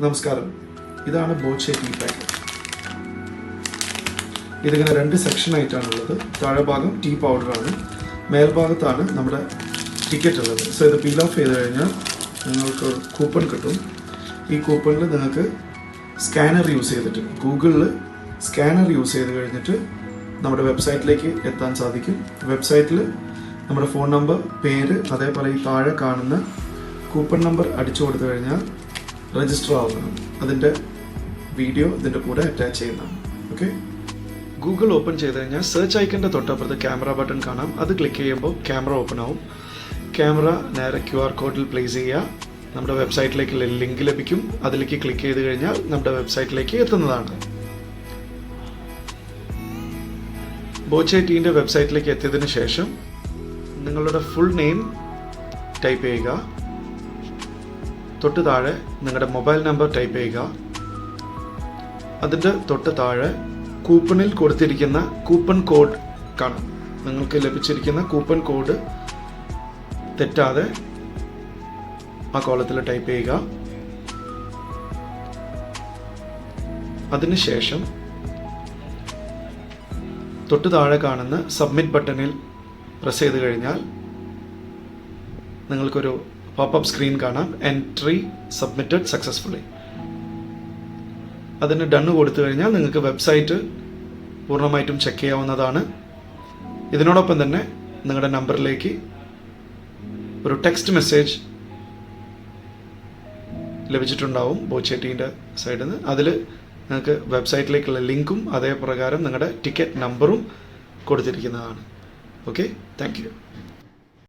നമസ്കാരം. ഇതാണ് Boche tea pack. ഇതിങ്ങനെ രണ്ട് സെക്ഷൻ ആയിട്ടാണുള്ളത്. താഴെ ഭാഗം ടീ പൗഡറാണ് മേൽഭാഗത്താണ് നമ്മുടെ ടിക്കറ്റ് ഉള്ളത്. സോ ഇത് പീൽ ഓഫ് ചെയ്ത് കഴിഞ്ഞാൽ നിങ്ങൾക്ക് കൂപ്പൺ കിട്ടും. ഈ കൂപ്പണിൽ നിങ്ങൾക്ക് സ്കാനർ യൂസ് ചെയ്തിട്ട് ഗൂഗിളിൽ സ്കാനർ യൂസ് ചെയ്ത് കഴിഞ്ഞിട്ട് നമ്മുടെ വെബ്സൈറ്റിലേക്ക് എത്താൻ സാധിക്കും. വെബ്സൈറ്റിൽ നമ്മുടെ ഫോൺ നമ്പർ പേര് അതേപോലെ ഈ താഴെ കാണുന്ന കൂപ്പൺ നമ്പർ അടിച്ചു കൊടുത്തു കഴിഞ്ഞാൽ രജിസ്റ്റർ ആവുന്നതാണ് അതിന്റെ വീഡിയോ ഇതിന്റെ കൂടെ അറ്റാച്ച് ചെയ്യുന്നതാണ്. ഓക്കെ ഗൂഗിൾ ഓപ്പൺ ചെയ്ത് കഴിഞ്ഞാൽ സെർച്ച് ഐക്കന്റെ തൊട്ടപ്പുറത്ത് ക്യാമറ ബട്ടൺ കാണാം. അത് ക്ലിക്ക് ചെയ്യുമ്പോൾ ക്യാമറ ഓപ്പൺ ആവും. ക്യാമറ നേരെ ക്യു ആർ കോഡിൽ പ്ലേസ് ചെയ്യുക. നമ്മുടെ വെബ്സൈറ്റിലേക്കുള്ള ലിങ്ക് ലഭിക്കും. അതിലേക്ക് ക്ലിക്ക് ചെയ്ത് കഴിഞ്ഞാൽ നമ്മുടെ വെബ്സൈറ്റിലേക്ക് എത്തുന്നതാണ്. ബോച്ചെ ടീന്റെ വെബ്സൈറ്റിലേക്ക് എത്തിയതിനു ശേഷം നിങ്ങളുടെ ഫുൾ നെയിം ടൈപ്പ് ചെയ്യുക. തൊട്ട് താഴെ നിങ്ങളുടെ മൊബൈൽ നമ്പർ ടൈപ്പ് ചെയ്യുക. അതിന്റെ തൊട്ട് താഴെ കൂപ്പണിൽ കൊടുത്തിരിക്കുന്ന കൂപ്പൺ കോഡ് കാണും. നിങ്ങൾക്ക് ലഭിച്ചിരിക്കുന്ന കൂപ്പൺ കോഡ് തെറ്റാതെ ആ കോളത്തിൽ ടൈപ്പ് ചെയ്യുക. അതിനുശേഷം തൊട്ട് താഴെ കാണുന്ന സബ്മിറ്റ് ബട്ടണിൽ പ്രസ് ചെയ്ത് കഴിഞ്ഞാൽ നിങ്ങൾക്കൊരു പോപ്പപ്പ് സ്ക്രീൻ കാണാം. എൻട്രി സബ്മിറ്റഡ് സക്സസ്ഫുള്ളി അതിന് ഡണ്ണ് കൊടുത്തു കഴിഞ്ഞാൽ നിങ്ങൾക്ക് വെബ്സൈറ്റ് പൂർണമായിട്ടും ചെക്ക് ചെയ്യാവുന്നതാണ്. ഇതിനോടൊപ്പം തന്നെ നിങ്ങളുടെ നമ്പറിലേക്ക് ഒരു ടെക്സ്റ്റ് മെസ്സേജ് ലഭിച്ചിട്ടുണ്ടാവും ബോച്ചേട്ടീന്റെ സൈഡിൽ നിന്ന് അതിൽ നിങ്ങൾക്ക് വെബ്സൈറ്റിലേക്കുള്ള ലിങ്കും അതേ പ്രകാരം നിങ്ങളുടെ ടിക്കറ്റ് നമ്പറും കൊടുത്തിരിക്കുന്നതാണ്. Okay thank